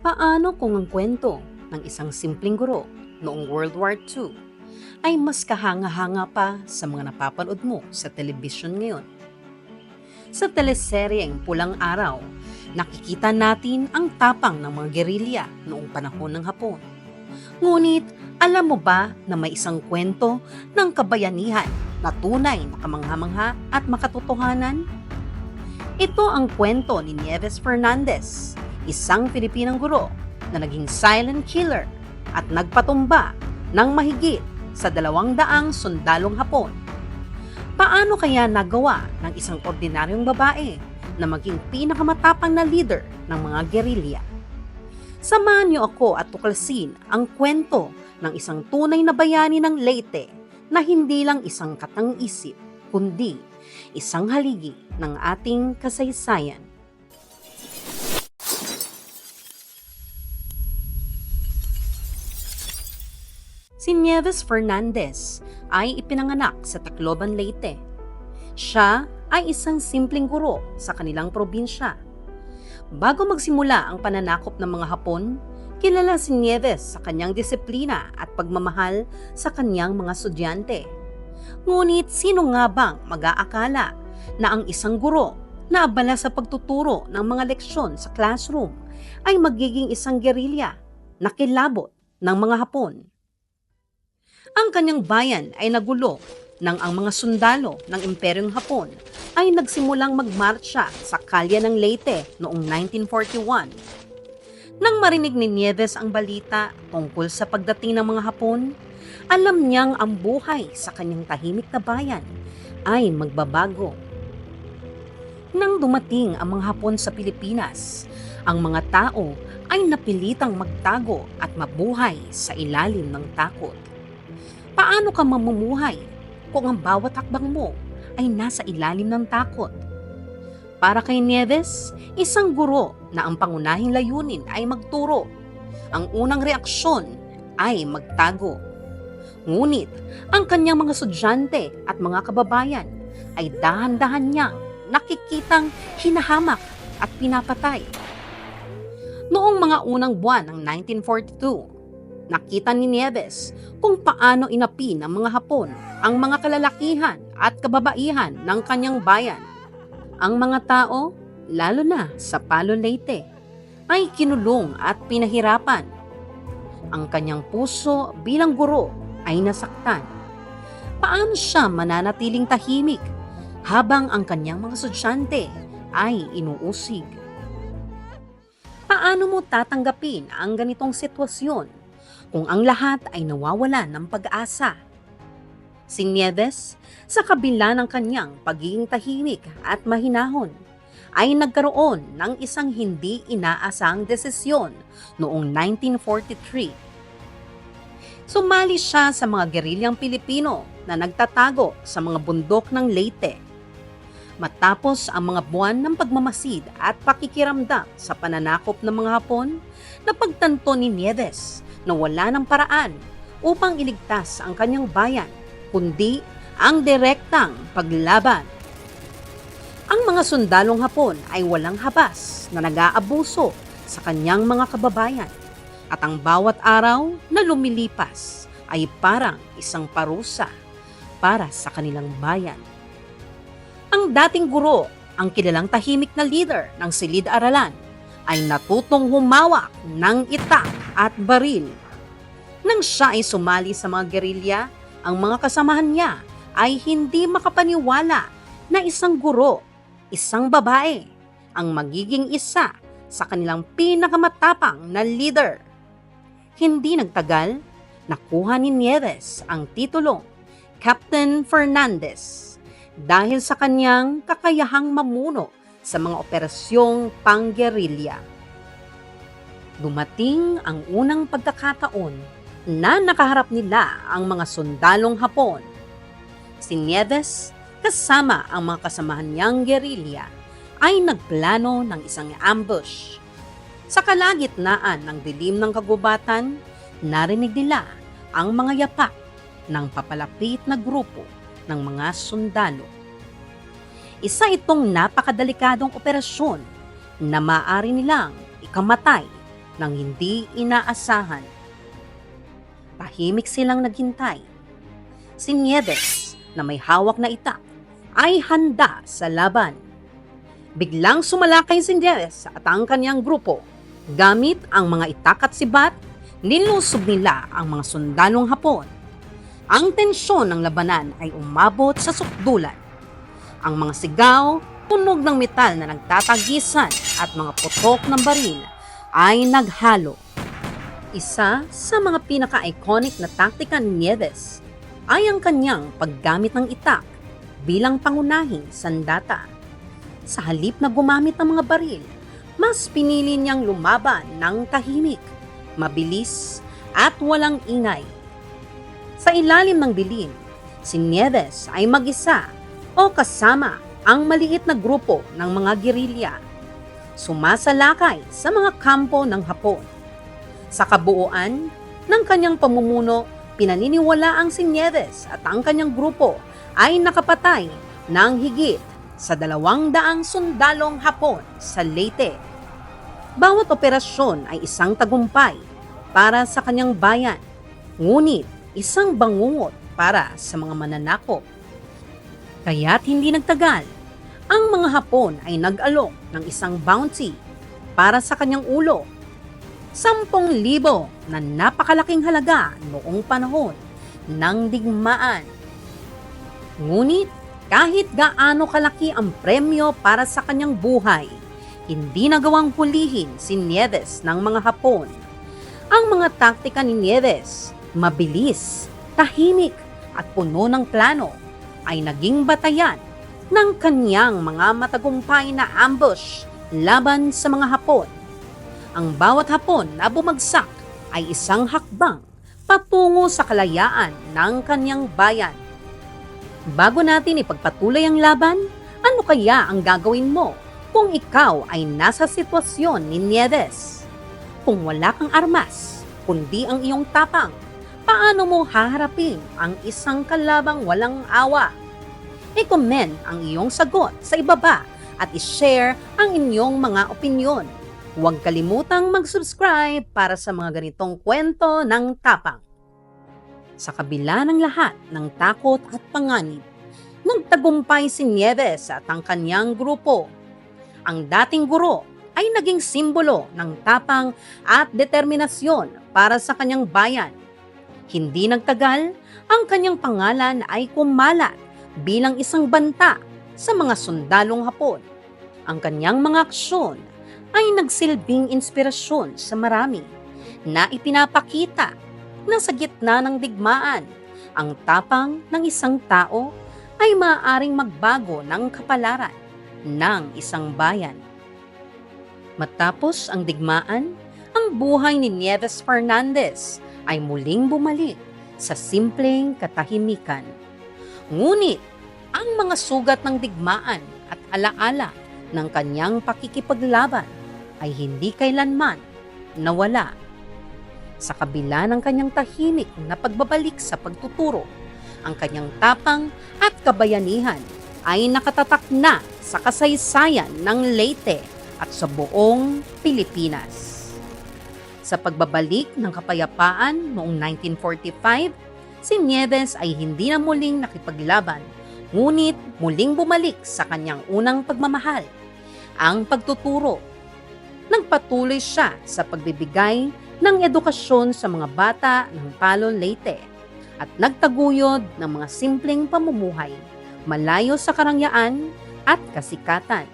Paano kung ang kwento ng isang simpleng guro noong World War II ay mas kahanga-hanga pa sa mga napapanood mo sa telebisyon ngayon? Sa teleseryeng Pulang Araw, nakikita natin ang tapang ng mga gerilya noong panahon ng Hapon. Ngunit, alam mo ba na may isang kwento ng kabayanihan na tunay na kamangha-mangha at makatotohanan? Ito ang kwento ni Nieves Fernandez, isang Pilipinang guro na naging silent killer at nagpatumba ng mahigit sa dalawang daang sundalong Hapon. Paano kaya nagawa ng isang ordinaryong babae na maging pinakamatapang na leader ng mga gerilya? Samahan niyo ako at tuklasin ang kwento ng isang tunay na bayani ng Leyte na hindi lang isang katang-isip, kundi isang haligi ng ating kasaysayan. Si Nieves Fernandez ay ipinanganak sa Tacloban, Leyte. Siya ay isang simpleng guro sa kanilang probinsya. Bago magsimula ang pananakop ng mga Hapon, kilala si Nieves sa kanyang disiplina at pagmamahal sa kanyang mga estudyante. Ngunit sino nga bang mag-aakala na ang isang guro na abala sa pagtuturo ng mga leksyon sa classroom ay magiging isang gerilya na kilabot ng mga Hapon? Ang kanyang bayan ay nagulo nang ang mga sundalo ng Imperyong Hapon ay nagsimulang magmarcha sa kalye ng Leyte noong 1941. Nang marinig ni Nieves ang balita tungkol sa pagdating ng mga Hapon, alam niyang ang buhay sa kanyang tahimik na bayan ay magbabago. Nang dumating ang mga Hapon sa Pilipinas, ang mga tao ay napilitang magtago at mabuhay sa ilalim ng takot. Paano ka mamumuhay kung ang bawat hakbang mo ay nasa ilalim ng takot? Para kay Nieves, isang guro na ang pangunahing layunin ay magturo. Ang unang reaksyon ay magtago. Ngunit, ang kanyang mga estudyante at mga kababayan ay dahan-dahan niyang nakikitang hinahamak at pinapatay. Noong mga unang buwan ng 1942, nakita ni Nieves kung paano inapi ng mga Hapon ang mga kalalakihan at kababaihan ng kanyang bayan. Ang mga tao, lalo na sa Palo Leyte, ay kinulong at pinahirapan. Ang kanyang puso bilang guro ay nasaktan. Paano siya mananatiling tahimik habang ang kanyang mga estudyante ay inuusig? Paano mo tatanggapin ang ganitong sitwasyon kung ang lahat ay nawawalan ng pag-asa? Si Nieves, sa kabila ng kanyang pagiging tahimik at mahinahon, ay nagkaroon ng isang hindi inaasang desisyon noong 1943. Sumali siya sa mga gerilyang Pilipino na nagtatago sa mga bundok ng Leyte. Matapos ang mga buwan ng pagmamasid at pakikiramdam sa pananakop ng mga Hapon, napagtanto ni Nieves na wala ng paraan upang iligtas ang kanyang bayan, kundi ang direktang paglaban. Ang mga sundalong Hapon ay walang habas na nag-aabuso sa kanyang mga kababayan at ang bawat araw na lumilipas ay parang isang parusa para sa kanilang bayan. Ang dating guro, ang kilalang tahimik na leader ng silid-aralan, ay natutong humawak ng itak at baril. Nang siya ay sumali sa mga gerilya, ang mga kasamahan niya ay hindi makapaniwala na isang guro, isang babae, ang magiging isa sa kanilang pinakamatapang na leader. Hindi nagtagal, nakuha ni Nieves ang titulong Captain Fernandez dahil sa kanyang kakayahang mamuno sa mga operasyong panggerilya. Dumating ang unang pagkakataon na nakaharap nila ang mga sundalong Hapon. Si Nieves kasama ang mga kasamahan niyang gerilya ay nagplano ng isang ambush. Sa kalagitnaan ng dilim ng kagubatan, narinig nila ang mga yapak ng papalapit na grupo ng mga sundalo. Isa itong napakadelikadong operasyon na maaari nilang ikamatay ng hindi inaasahan. Tahimik silang naghintay. Si Nieves, na may hawak na itak, ay handa sa laban. Biglang sumalakay si Nieves at ang kanyang grupo. Gamit ang mga itak at sibat, nilusob nila ang mga sundalong Hapon. Ang tensyon ng labanan ay umabot sa sukdulan. Ang mga sigaw, tunog ng metal na nagtatagisan at mga putok ng baril ay naghalo. Isa sa mga pinaka-iconic na taktika ni Nieves ay ang kanyang paggamit ng itak bilang pangunahing sandata. Sa halip na gumamit ng mga baril, mas pinili niyang lumaban ng tahimik, mabilis at walang ingay. Sa ilalim ng dilim, si Nieves ay mag-isa o kasama ang maliit na grupo ng mga gerilya. Sumasalakay sa mga kampo ng Hapon. Sa kabuuan ng kanyang pamumuno, pinaniniwala ang si Nieves at ang kanyang grupo ay nakapatay ng higit sa dalawang daang sundalong Hapon sa Leyte. Bawat operasyon ay isang tagumpay para sa kanyang bayan, ngunit isang bangungot para sa mga mananakop. Kaya't hindi nagtagal, ang mga Hapon ay nag-alok ng isang bounty para sa kanyang ulo. Sampung libo na napakalaking halaga noong panahon ng digmaan. Ngunit kahit gaano kalaki ang premyo para sa kanyang buhay, hindi nagawang hulihin si Nieves ng mga Hapon. Ang mga taktika ni Nieves, mabilis, tahimik at puno ng plano, ay naging batayan ng kanyang mga matagumpay na ambush laban sa mga Hapon. Ang bawat Hapon na bumagsak ay isang hakbang patungo sa kalayaan ng kanyang bayan. Bago natin ipagpatuloy ang laban, ano kaya ang gagawin mo kung ikaw ay nasa sitwasyon ni Nieves? Kung wala kang armas, kundi ang iyong tapang, paano mo haharapin ang isang kalabang walang awa? I-comment ang iyong sagot sa ibaba at i-share ang inyong mga opinyon. Huwag kalimutang mag-subscribe para sa mga ganitong kwento ng tapang. Sa kabila ng lahat ng takot at panganib, nagtagumpay si Nieves at ang kanyang grupo. Ang dating guro ay naging simbolo ng tapang at determinasyon para sa kanyang bayan. Hindi nagtagal, ang kanyang pangalan ay kumalat bilang isang banta sa mga sundalong Hapon. Ang kanyang mga aksyon ay nagsilbing inspirasyon sa marami na ipinapakita na sa gitna ng digmaan, ang tapang ng isang tao ay maaaring magbago ng kapalaran ng isang bayan. Matapos ang digmaan, ang buhay ni Nieves Fernandez ay muling bumalik sa simpleng katahimikan. Ngunit, ang mga sugat ng digmaan at alaala ng kanyang pakikipaglaban ay hindi kailanman nawala. Sa kabila ng kanyang tahimik na pagbabalik sa pagtuturo, ang kanyang tapang at kabayanihan ay nakatatak na sa kasaysayan ng Leyte at sa buong Pilipinas. Sa pagbabalik ng kapayapaan noong 1945, si Nieves ay hindi na muling nakipaglaban, ngunit muling bumalik sa kanyang unang pagmamahal, ang pagtuturo. Nagpatuloy siya sa pagbibigay ng edukasyon sa mga bata ng Palon Leyte at nagtaguyod ng mga simpleng pamumuhay, malayo sa karangyaan at kasikatan.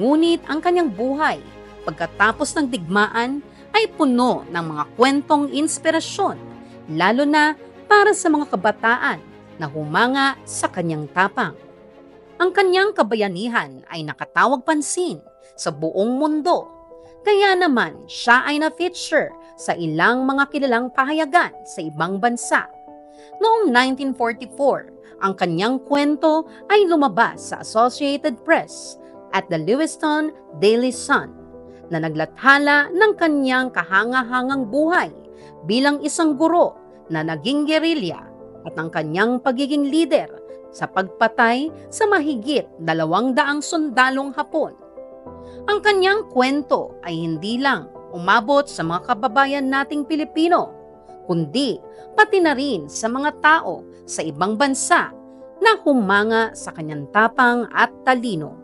Ngunit ang kanyang buhay pagkatapos ng digmaan ay puno ng mga kwentong inspirasyon, lalo na para sa mga kabataan na humanga sa kanyang tapang. Ang kanyang kabayanihan ay nakatawag pansin sa buong mundo. Kaya naman siya ay na-feature sa ilang mga kilalang pahayagan sa ibang bansa. Noong 1944, ang kanyang kwento ay lumabas sa Associated Press at the Lewiston Daily Sun na naglathala ng kanyang kahanga-hangang buhay bilang isang guro na naging gerilya at ang kanyang pagiging leader sa pagpatay sa mahigit dalawang daang sundalong Hapon. Ang kanyang kwento ay hindi lang umabot sa mga kababayan nating Pilipino, kundi pati na rin sa mga tao sa ibang bansa na humanga sa kanyang tapang at talino.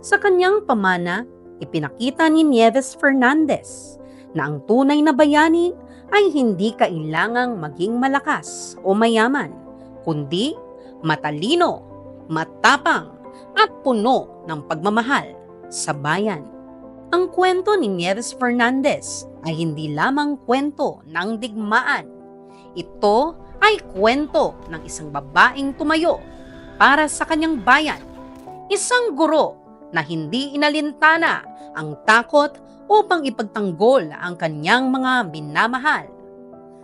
Sa kanyang pamana, ipinakita ni Nieves Fernandez na ang tunay na bayani ay hindi kailangang maging malakas o mayaman, kundi matalino, matapang at puno ng pagmamahal sa bayan. Ang kwento ni Nieves Fernandez ay hindi lamang kwento ng digmaan. Ito ay kwento ng isang babaeng tumayo para sa kanyang bayan. Isang guro na hindi inalintana ang takot upang ipagtanggol ang kanyang mga minamahal.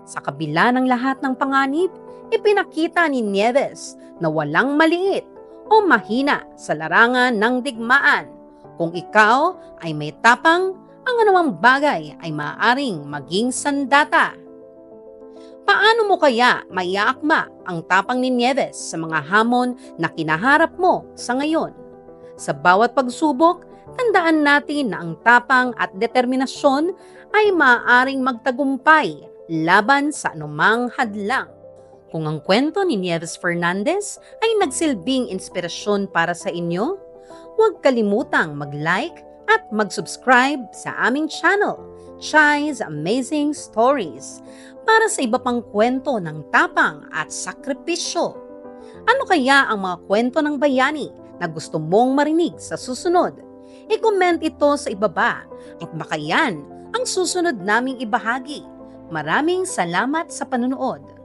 Sa kabila ng lahat ng panganib, ipinakita ni Nieves na walang maliit o mahina sa larangan ng digmaan. Kung ikaw ay may tapang, ang anumang bagay ay maaaring maging sandata. Paano mo kaya maiaakma ang tapang ni Nieves sa mga hamon na kinaharap mo sa ngayon? Sa bawat pagsubok, tandaan natin na ang tapang at determinasyon ay maaaring magtagumpay laban sa anumang hadlang. Kung ang kwento ni Nieves Fernandez ay nagsilbing inspirasyon para sa inyo, huwag kalimutang mag-like at mag-subscribe sa aming channel, Chai's Amazing Stories, para sa iba pang kwento ng tapang at sakripisyo. Ano kaya ang mga kwento ng bayani na gusto mong marinig sa susunod? I-comment ito sa ibaba at baka yan ang susunod naming ibahagi. Maraming salamat sa panonood.